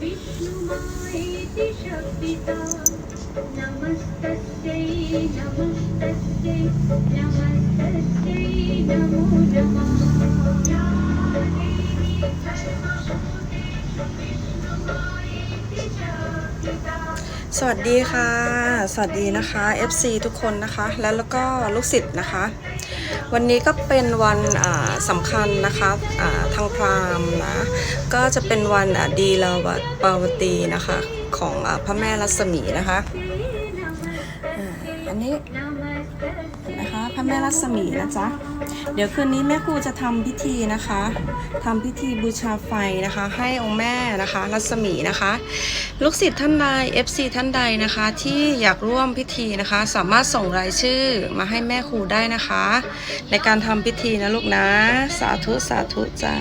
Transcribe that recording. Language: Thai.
विष्णुमायेति शक्तिता। नमस्तस्यै नमस्तस्यै नमस्तस्यै नमो नमः। या देवी सर्वभूतेषु สวัสดีค่ะ สวัสดีนะคะ FC ทุกคนนะคะ แล้วแล้วก็ลูกศิษย์นะคะ วันนี้ก็เป็นวันสำคัญนะคะะทางพราหมณ์นะ ก็จะเป็นวันดีลาวปาวตีนะคะ ของอพระแม่รัศมีนะคะอ่าอันนี้ นะคะพระแม่รัศมีนะจ๊ะเดี๋ยวคืนนี้แม่ครูจะทำพิธีนะคะทำพิธีบูชาไฟนะคะ ให้องค์แม่นะคะ รัศมีนะคะ ลูกศิษย์ท่านใด FC ท่านใดนะคะ ที่อยากร่วมพิธีนะคะ สามารถส่งรายชื่อมาให้แม่ครูได้นะคะ ในการทำพิธีนะลูกนะ สาธุสาธุจ้า